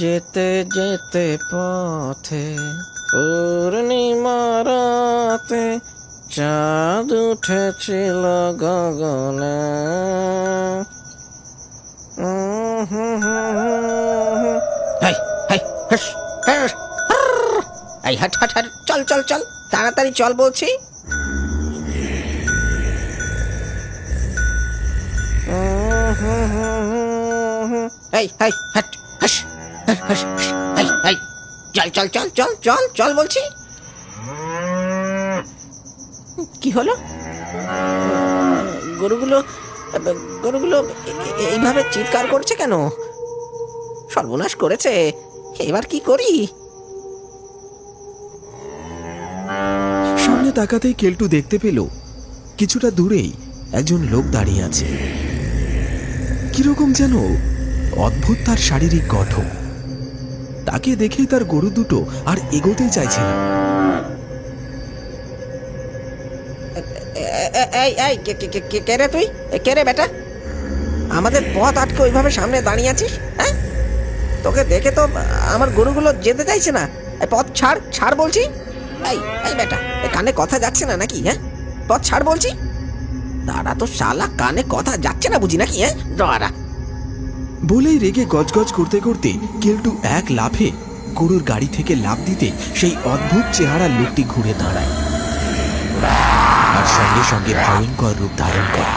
যেতে যেতে পথে পূর্ণিমা রাতে চাঁদ উঠেছিল গগনে। এই হাট হাট হাট, চল চল চল, তাড়াতাড়ি চল বলছি এই, হাই, হাট চল চল চল চল চল চল বলছি। কি হলো? গরুগুলো গরুগুলো এইভাবে চিৎকার করছে কেন? সর্বনাশ করেছে। এবার কি করি? সামনে তাকাতেই কেলটু দেখতে পেল কিছুটা দূরেই একজন লোক দাঁড়িয়ে আছে। কীরকম যেন অদ্ভুত তার শারীরিক গঠন। তাকে দেখেই তার গরু দুটো আর এগোতেই চাইছে না এই এই, কে রে তুই? কে রে বেটা? আমাদের পথ আটকে ওইভাবে সামনে দাঁড়িয়ে আছিস হ্যাঁ? তোকে দেখে তো আমার গরুগুলো যেতে চাইছে না। পথ ছাড় ছাড় বলছি। এই এই বেটা কানে কথা যাচ্ছে না নাকি হ্যাঁ? পথ ছাড় বলছি। দাঁড়া তো শালা, কানে কথা যাচ্ছে না বুঝি নাকি হ্যাঁ? দাঁড়া বলেই রেগে গজগজ করতে করতে কেলটু এক লাফে গরুর গাড়ি থেকে লাভ দিতে সেই অদ্ভুত চেহারা লোকটি ঘুরে দাঁড়ায়। আর সঙ্গে সঙ্গে ভয়ঙ্কর রূপ ধারণ করে।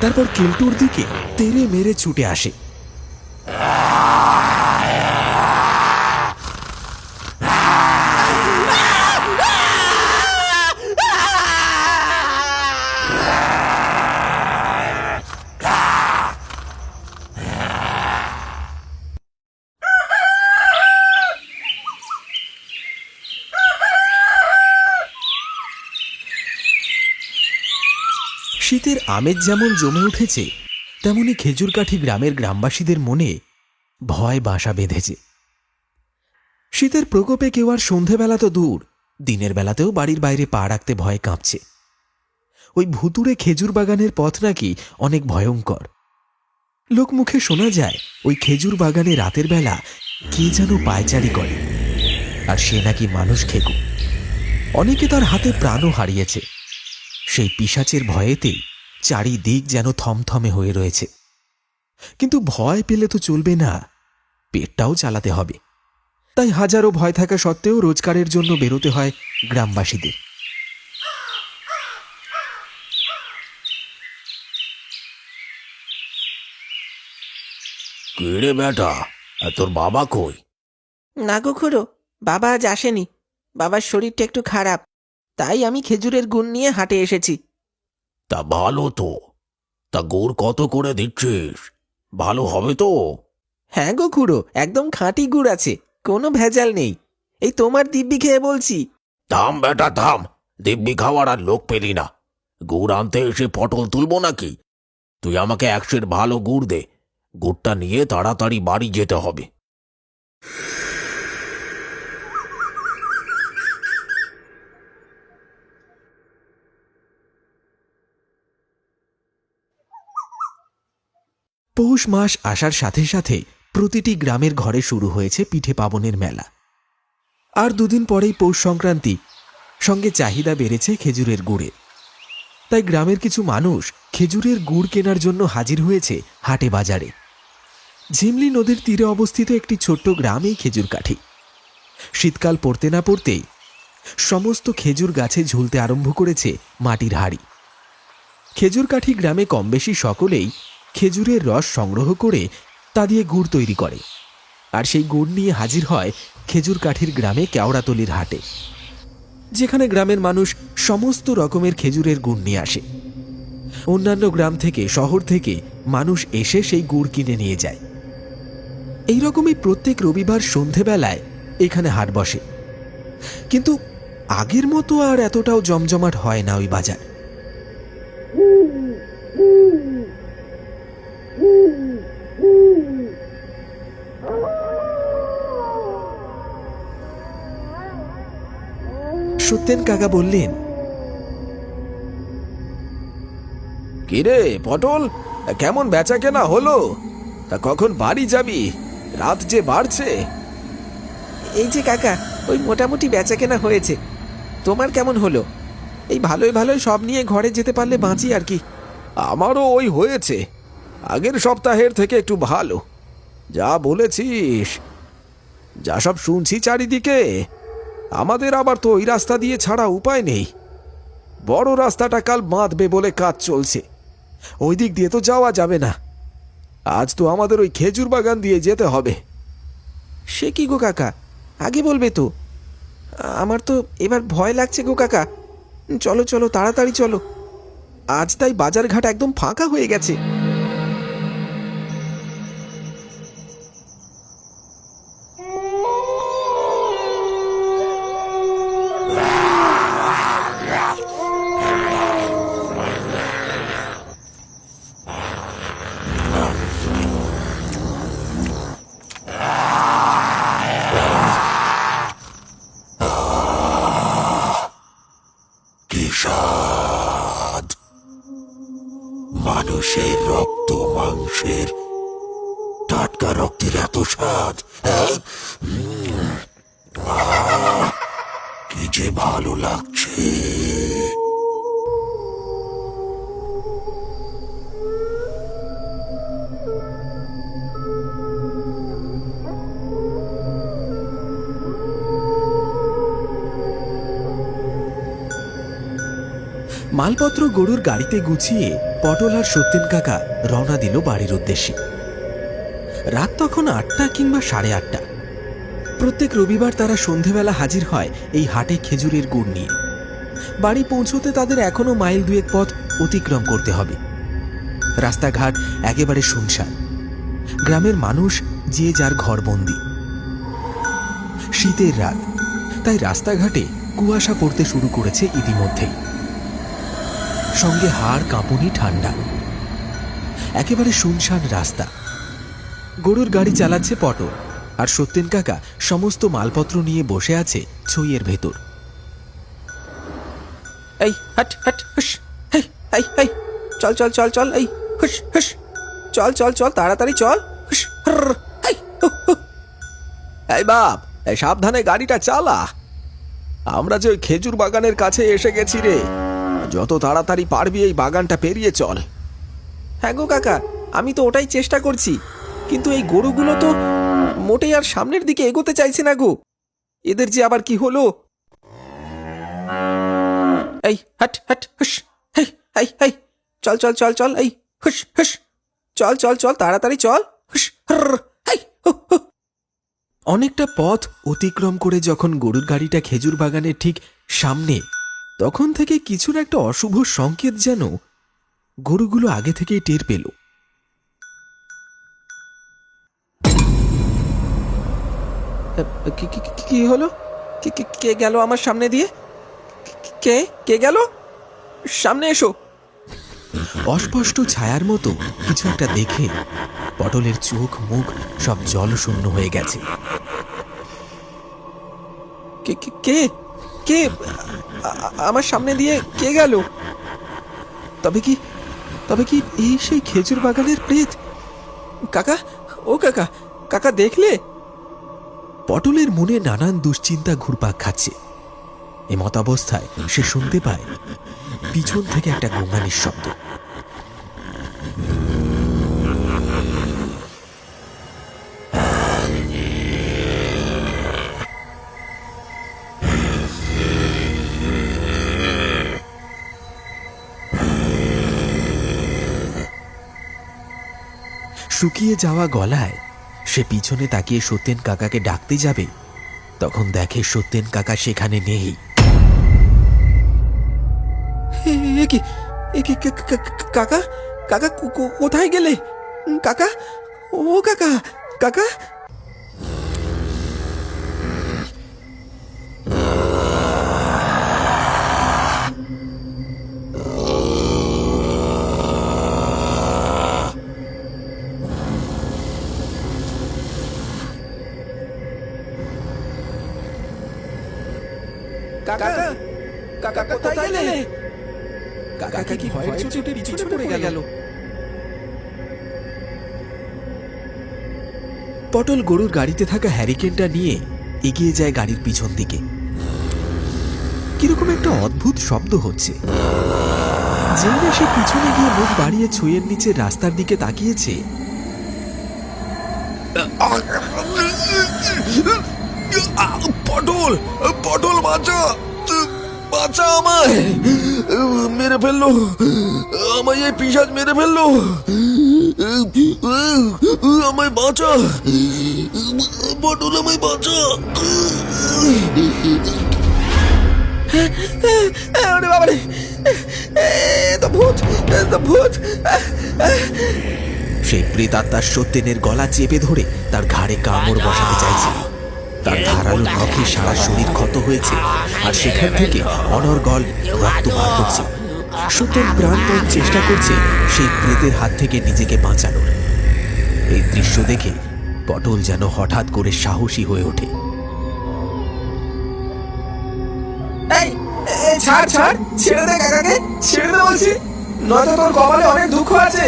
তারপর কেলটুর দিকে তেরে মেরে ছুটে আসে। শীতের আমেজ যেমন জমে উঠেছে, তেমনি খেজুরকাঠি গ্রামের গ্রামবাসীদের মনে ভয় বাসা বেঁধেছে। শীতের প্রকোপে কেউ আর সন্ধেবেলা তো দূর, দিনের বেলাতেও বাড়ির বাইরে পা রাখতে ভয় কাঁপছে। ওই ভুতুড়ে খেজুর বাগানের পথ নাকি অনেক ভয়ঙ্কর। লোকমুখে শোনা যায়, ওই খেজুর বাগানে রাতের বেলা কে যেন পায়চারি করে, আর সে নাকি মানুষ খেকু। অনেকে তার হাতে প্রাণও হারিয়েছে। সেই পিসাচের ভয়েতেই চারিদিক যেন থমথমে হয়ে রয়েছে। কিন্তু ভয় পেলে তো চলবে না পেটটাও চালাতে হবে। তাই হাজারো ভয় থাকা সত্ত্বেও রোজগারের জন্য বেরোতে হয় গ্রামবাসীদের। রে বেটা তোর বাবা কই? না গো খুড়ো বাবা আজ আসেনি। বাবার শরীরটা একটু খারাপ। তাই আমি খেজুরের গুণ নিয়ে হাটে এসেছি। তা ভালো তো। তা গুড় কত করে দিচ্ছিস? ভালো হবে তো? হ্যাঁ গো খুড়ো একদম খাঁটি গুড় আছে কোনো ভেজাল নেই। এই তোমার দিব্যি খেয়ে বলছি। থাম বেটা থাম। দিব্যি খাওয়ার আর লোক পেলি না। গুড় আনতে এসে পটল তুলবো নাকি? তুই আমাকে একশের ভালো গুড় দে। গুড়টা নিয়ে তাড়াতাড়ি বাড়ি যেতে হবে। পৌষ মাস আসার সাথে সাথে প্রতিটি গ্রামের ঘরে শুরু হয়েছে পিঠে পাবনের মেলা। আর দুদিন পরেই পৌষ সংক্রান্তি, সঙ্গে চাহিদা বেড়েছে খেজুরের গুড়ে। তাই গ্রামের কিছু মানুষ খেজুরের গুড় কেনার জন্য হাজির হয়েছে হাটে বাজারে। ঝিমলি নদীর তীরে অবস্থিত একটি ছোট্ট গ্রামেই খেজুর কাঠি। শীতকাল পড়তে না পড়তেই সমস্ত খেজুর গাছে ঝুলতে আরম্ভ করেছে মাটির হাড়ি। খেজুর কাঠি গ্রামে কমবেশি সকলেই খেজুরের রস সংগ্রহ করে তা দিয়ে গুড় তৈরি করে। আর সেই গুড় নিয়ে হাজির হয় খেজুর কাঠির গ্রামে কেওড়াতলির হাটে। যেখানে গ্রামের মানুষ সমস্ত রকমের খেজুরের গুড় নিয়ে আসে। অন্যান্য গ্রাম থেকে, শহর থেকে মানুষ এসে সেই গুড় কিনে নিয়ে যায়। এই রকমই প্রত্যেক রবিবার সন্ধেবেলায় এখানে হাট বসে। কিন্তু আগের মতো আর এতটাও জমজমাট হয় না ওই বাজার। সত্যেন কাকা বললেন কিরে পটল কেমন বেচা কেনা হলো? তা কখন বাড়ি যাবি? রাত যে বাড়ছে। এই যে কাকা ওই মোটামুটি বেচা কেনা হয়েছে। তোমার কেমন হলো? এই ভালোই ভালোই সব নিয়ে ঘরে যেতে পারলে বাঁচি আর কি। আমারও ওই হয়েছে। আগের সপ্তাহের থেকে একটু ভালো। যা বলেছিস যা সব শুনছি চারিদিকে। আমাদের আবার তো ওই রাস্তা দিয়ে ছাড়া উপায় নেই। বড় রাস্তাটা কাল বাঁধবে বলে কাজ চলছে। ওই দিক দিয়ে তো যাওয়া যাবে না। আজ তো আমাদের ওই খেজুর বাগান দিয়ে যেতে হবে। সে কি গো কাকা? আগে বলবে তো। আমার তো এবার ভয় লাগছে গো কাকা। চলো চলো, তাড়াতাড়ি চলো। আজ তাই বাজারঘাট একদম ফাঁকা হয়ে গেছে। মানুষের রক্ত মাংসের টাটকা রক্তের এত স্বাদ হ্যাঁ? কি যে ভালো লাগছে মালপত্র গরুর গাড়িতে গুছিয়ে পটল আর সত্যেন কাকা রওনা দিল বাড়ির উদ্দেশ্যে। রাত তখন আটটা কিংবা সাড়ে আটটা। প্রত্যেক রবিবার তারা সন্ধেবেলা হাজির হয় এই হাটে খেজুরের গুড় নিয়ে। বাড়ি পৌঁছতে তাদের এখনও মাইল দুয়েক পথ অতিক্রম করতে হবে। রাস্তাঘাট একেবারে শুনশান। গ্রামের মানুষ যে যার ঘরবন্দি। শীতের রাত, তাই রাস্তাঘাটে কুয়াশা পড়তে শুরু করেছে ইতিমধ্যেই। সঙ্গে হাড় কাঁপুনি ঠান্ডা। একেবারে শুনশান রাস্তা। গরুর গাড়ি চালাচ্ছে পটল, আর সত্যেন কাকা সমস্ত মালপত্র নিয়ে বসে আছে ছইয়ের ভেতর। এই, হট হট হুস হেই এই এই চল চল চল চল, এই হুস হুস চল চল চল, তাড়াতাড়ি চল হুস এই। এই বাপ, এই সাবধানে গাড়িটা চালা। আমরা যে খেজুর বাগানের কাছে এসে গেছি রে। যত তাড়াতাড়ি পারবি এই বাগানটা পেরিয়ে চল। হ্যাঁ গো কাকা আমি তো ওটাই চেষ্টা করছি। কিন্তু এই গরুগুলো তো মোটেই আর সামনের দিকে এগোতে চাইছে না গো। এদের যে আবার কি হলো? এই হট হট হুস হেই এই চল চল চল চল এই হুস হুস চল চল চল তাড়াতাড়ি চল হুস হর এই হু, হু। অনেকটা পথ অতিক্রম করে যখন গরুর গাড়িটা খেজুর বাগানের ঠিক সামনে তখন থেকে কিছুর একটা অশুভ সংকেত যেন গরুগুলো আগে থেকেই টের পেল। কি হলো? কি গেল আমার সামনে দিয়ে? কে কে গেল? সামনে এসো। অস্পষ্ট ছায়ার মতো কিছু একটা দেখে পটলের চোখ, মুখ সব জল শূন্য হয়ে গেছে। কে, কে- কে? আমার সামনে দিয়ে কে গেল? তবে কি তবে কি এই সেই খেজুর বাগানের প্রেত? কাকা, ও কাকা কাকা দেখলে? পটলের মনে নানান দুশ্চিন্তা ঘুরপাক খাচ্ছে। এমতাবস্থায় সে শুনতে পায়, পিছন থেকে একটা গোঙানির শব্দ। শুকিয়ে যাওয়া গলায় সে পিছনে তাকিয়ে সত্যেন কাকাকে ডাকতে যাবে। তখন দেখে সত্যেন কাকা সেখানে নেই। কাকা? কাকা কোথায় গেলে? কাকা? ও কাকা কাকা? পিছনে পড়ে গেল। পটল গরুর গাড়িতে থাকা হ্যারিকেনটা নিয়ে এগিয়ে যায় গাড়ির পিছন দিকে। কীরকম একটা অদ্ভুত শব্দ হচ্ছে। যেই সে পিছনে গিয়ে মুখ বাড়িয়ে ছুঁয়ের নিচে রাস্তার দিকে তাকিয়েছে। পটল পটল বাঁচা। বাঁচা আমায়। মেরে ফেলল। আমায় এই পিসাজ মেরে ফেলল। আমায় বাঁচা। আমায় বাঁচা। এ তো ভূত তো ভূত। সেই প্রেতাত্মার সত্যেনের গলা চেপে ধরে তার ঘাড়ে কামড় বসাতে চাইছে। তার ধারালো নখে সারা শরীর ক্ষত হয়েছে। আর সেখান থেকে অনর্গল রক্ত বার করছে। সত্যেন প্রাণপণ চেষ্টা করছে সেই প্রেতের হাত থেকে নিজেকে বাঁচানোর। এই দৃশ্য দেখে পটল যেন হঠাৎ করে সাহসী হয়ে ওঠে। ছাড় ছাড়। ছেড়ে দে ছেড়ে দে বলছি। নয়তো তোর কপালে অনেক দুঃখ আছে।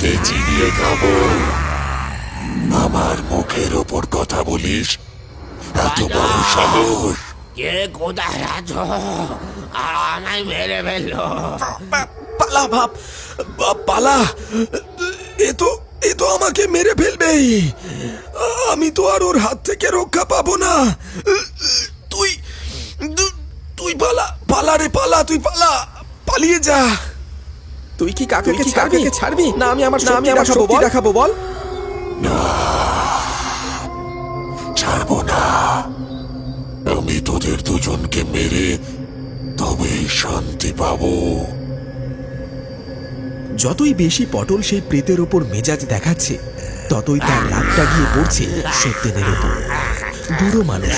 বেটাকে চিনিয়ে খাব। আমার মুখের ওপর কথা বলিস? এত বড় সাহস। কে কোথায় আছো? আমায় মেরে ফেলল। পালা বাপ, পালা। এ তো এ তো আমাকে মেরে ফেলবেই। আমি তো আর ওর হাত থেকে রক্ষা পাবো না। তুই তুই পালা পালা রে পালা তুই পালা পালিয়ে যা। তুই কি কাকাকে কি ছাড়বি? ছাড়বি? না আমি আমার না, আমি আমার শক্তি দেখাবো বল। ছাড়বো না। আমি তোদের দুজনকে মেরে তবেই শান্তি পাবো। যতই বেশি পটল সেই প্রেতের ওপর মেজাজ দেখাচ্ছে ততই তার রাগটা গিয়ে পড়ছে সত্যেনের ওপর। বুড়ো মানুষ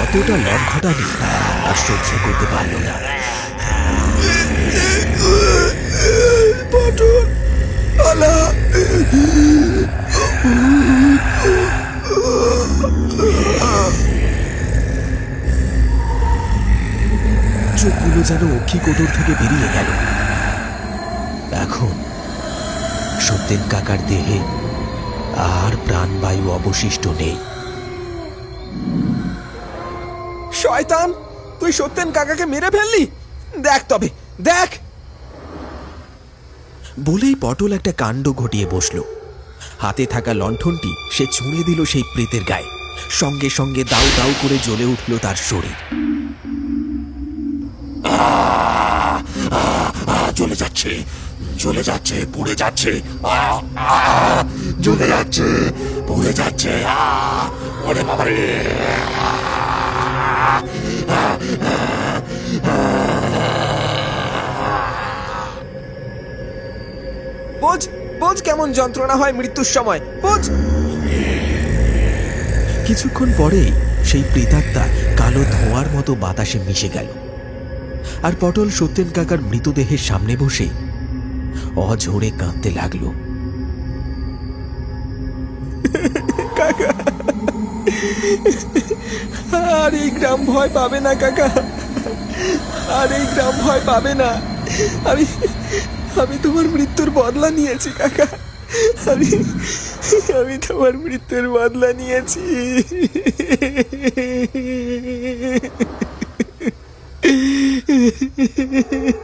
অতটা লক্ষটানি আর সহ্য করতে পারল না। অক্ষি কোটর থেকে বেরিয়ে গেল। এখন সত্যেন কাকার দেহে আর প্রাণবায়ু অবশিষ্ট নেই। শয়তান, তুই সত্যেন কাকাকে মেরে ফেললি? দেখ তবে, দেখ। বলেই পটল একটা কাণ্ড ঘটিয়ে বসল। হাতে থাকা লণ্ঠনটি সে ছুঁড়ে দিল সেই প্রেতের গায়ে। সঙ্গে সঙ্গে দাউ দাউ করে জ্বলে উঠল তার শরীর। চলে যাচ্ছে চলে যাচ্ছে পুড়ে যাচ্ছে আহ, যাচ্ছে পুড়ে যাচ্ছে ওরে বাবারে। বোঝ বোঝ কেমন যন্ত্রণা হয় মৃত্যুর সময় বোঝ। কিছুক্ষণ পরেই সেই প্রেতাত্মা কালো ধোঁয়ার মতো বাতাসে মিশে গেল। আর পটল সত্যেন কাকার মৃতদেহের সামনে বসে অঝোরে কাঁদতে লাগল। আর এই গ্রাম ভয় পাবে না, কাকা। আর এই গ্রাম ভয় পাবে না। আমি আমি তোমার মৃত্যুর বদলা নিয়েছি, কাকা। আমি আমি তোমার মৃত্যুর বদলা নিয়েছি। ¡Gracias!